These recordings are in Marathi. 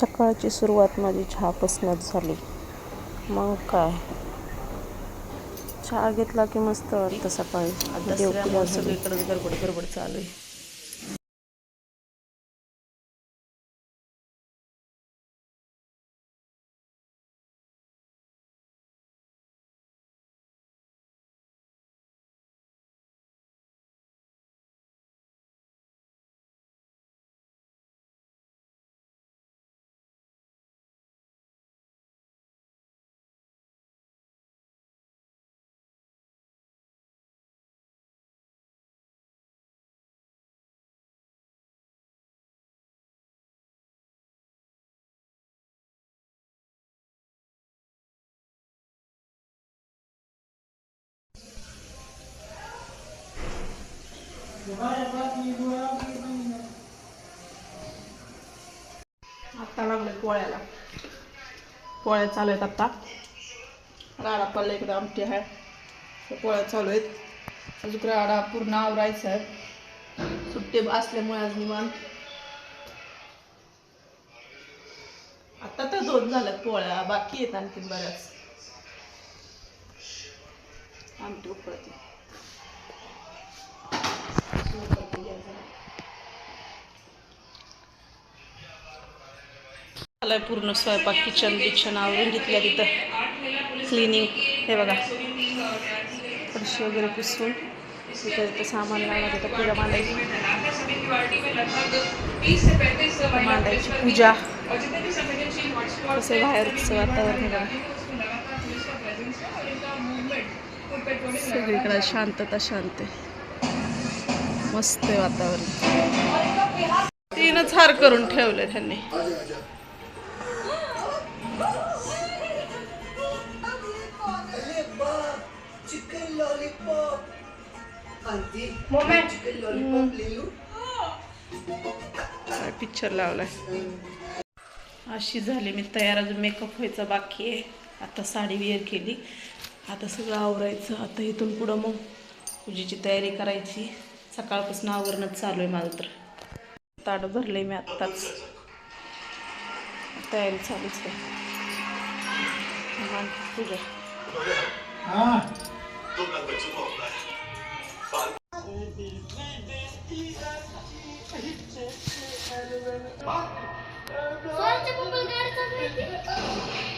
सकाळची सुरुवात माझी चहापासूनच झाली. मग काय? चहा घेतला की मस्त वाटतं सकाळी. देवपूजा झाली. सगळीकडे गडबड गडबड चालू आहे. आता लागले पोळ्याला. पोळ्या चालू आहेत आता. राडा पडला इकडे आमटी आहे. त्या पोळ्या चालू आहेत. अजून राडा पूर्ण आवरायचा आहे. सुट्टे असल्यामुळे आज निवांत. आता तर दोन झाल्यात पोळ्या बाकी आहेत आणखीन बऱ्याच. आमटी उकळते. आलाय पूर्ण स्वयंपाक किचन बिचन आवरून घेतल्या तिथं. क्लिनिंग हे बघा. फरशी वगैरे पुसून. तिथं तिथं सामान लागणार तिथं पूजा मांडायची. मांडायची पूजा. कसं बाहेरचं वातावरण बघा. सगळीकडे शांतता शांत आहे. मस्त आहे वातावरण. तीनच हार करून ठेवले त्यांनी? पिक्चर लावलाय? अशी झाली मी तयार अजून मेकअप व्हायचा बाकी आहे. आता साडी वेअर केली. आता सगळं आवरायचं. आता इथून पुढं मग पूजेची तयारी करायची. सकाळपासून आवरणच चालू आहे माझं तर. ताट भरले मी आत्ताच. तयारी चालूच आहे. मग पूजा गाडी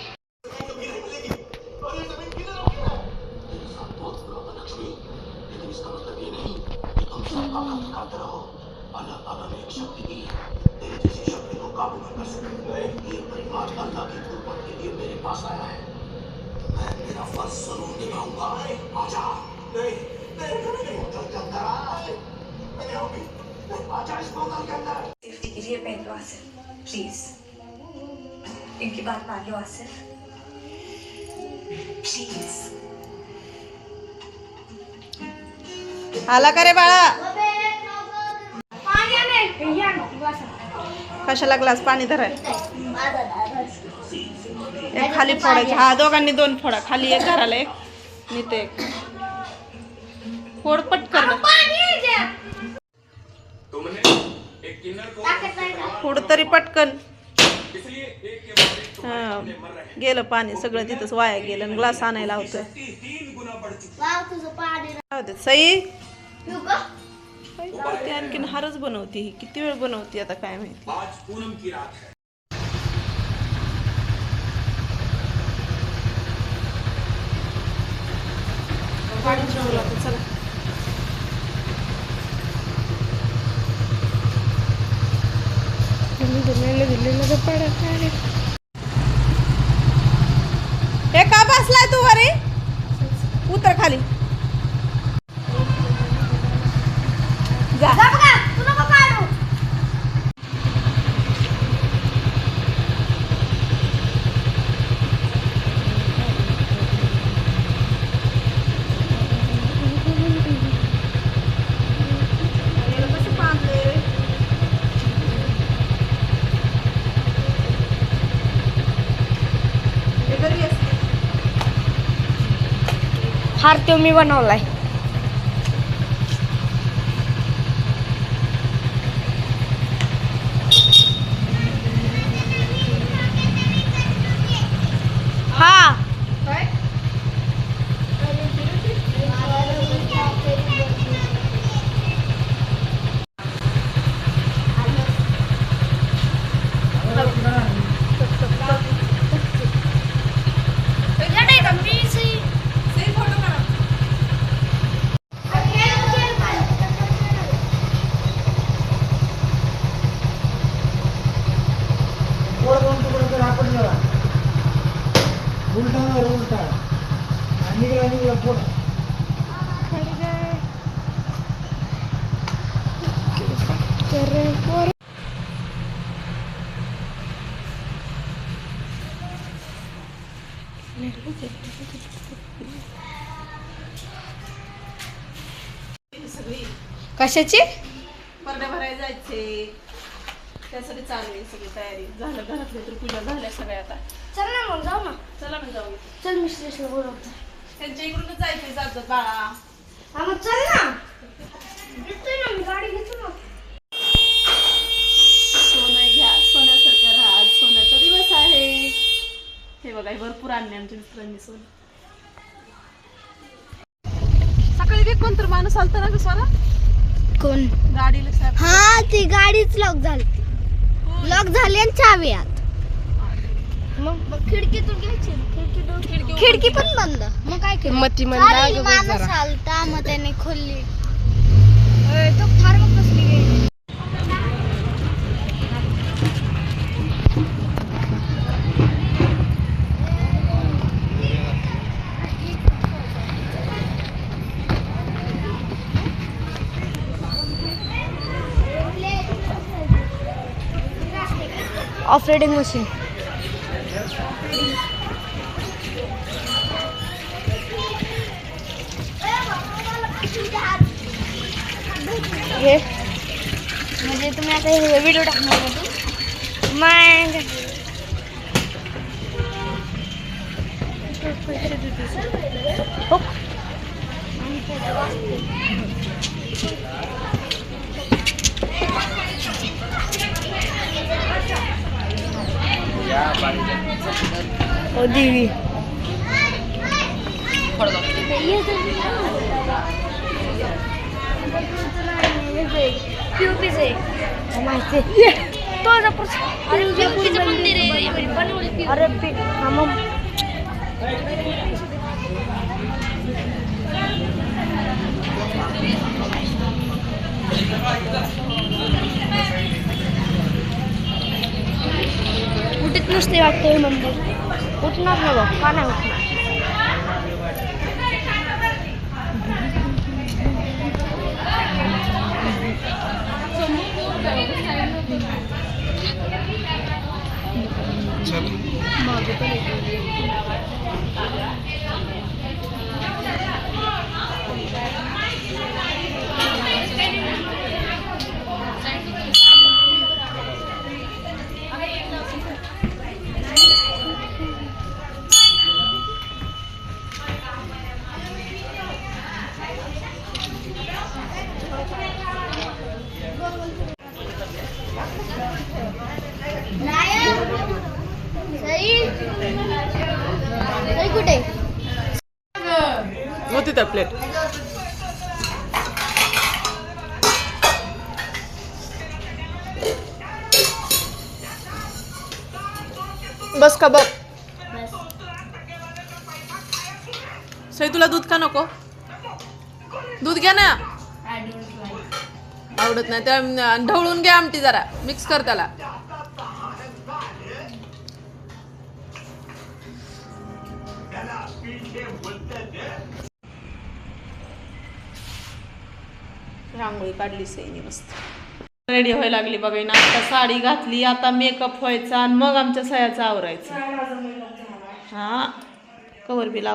शांत रहो अल्लाह ताला ने एक शक्ति दी तेरे जैसी शक्ति को काबू में कर सकते हैं ये परिवार अल्लाह की गुरबत के लिए मेरे पास आया है मैं मेरा फ़र्ज़ ज़रूर निभाऊँगा आजा नहीं नहीं नहीं चल चल करा मैंने अभी आजा इस बोतल के अंदर सेफ्टी के लिए पहन लो आसिफ प्लीज़ इनकी बात मान लो आसिफ. प्लीज़ आला करे बाळा. कशाला ग्लास पाणी धराय एक खाली फोडायचे. हा दोघांनी दोन फोडा. खाली एक घराला एक नीट एक. फोड पटकन. फोड तरी पटकन. हा. गेलं पाणी सगळं तिथंच वाया गेलं आणि ग्लास आणायला होतं. सई? आणखीन हारच बनवते. ही किती वेळ बनवते आता काय माहिती? चला. हे का बसलाय तू वरी? उतर खाली जा जा बघा तू नको काढू हार तो मी बनवलाय पुढं जरा उलटा जरा उलटा आणि निघला निघला पुढं कशाची? परड्या भरायला जायचे त्यासाठी चालू आहे सगळी तयारी. झालं घरातली तर पूजा झाल्या सगळ्या आता. चल ना मग जाऊ ना. चला मग जाऊ. चल मी स्टेशनला बोलवतो त्यांच्या इकडूनच जायचंय जात बाळा. हा मग चल ना घेतोय ना मी गाडी घेतो ना सोनं घ्या सोन्यासारखं राहा आज सोन्याचा दिवस आहे हे भरपूर आणले आमच्या मित्रांनी सोनं. सकाळी बी कोणतर माणूस आलता ना स्वरा कोण? गाडीला हा ती गाडीच लॉक झाली. लॉक झाली आणि चावी आत. मग? खिडकीतून घ्यायची. खिडकीतून खिडकी पण बंद. मग काय केलं? मती चालेल, माणूस आलता मग त्याने खोलली. तो फार मग कसली ऑफ रेडिंग मशीन. हे. म्हणजे तुम्ही आता हे व्हिडिओ टाकणार का तू मग हो. ओ देवी माहिती अरे अरे मग उठत नसते वाटतं हे मंदिर उठणार ना बघ का नाही उठणार सई कुठे त्या प्लेट बस का बघ सई तुला दूध का नको? दूध घ्या ना. आवडत नाही त्या ढवळून घ्या आमटी जरा. मिक्स कर त्याला. रांगोळी काढली सईने मस्त. रेडी व्हायला लागली बघा ना आता साडी घातली आता मेकअप व्हायचा आणि मग आमच्या सयाचं आवरायचं. हा कवर बी लाव.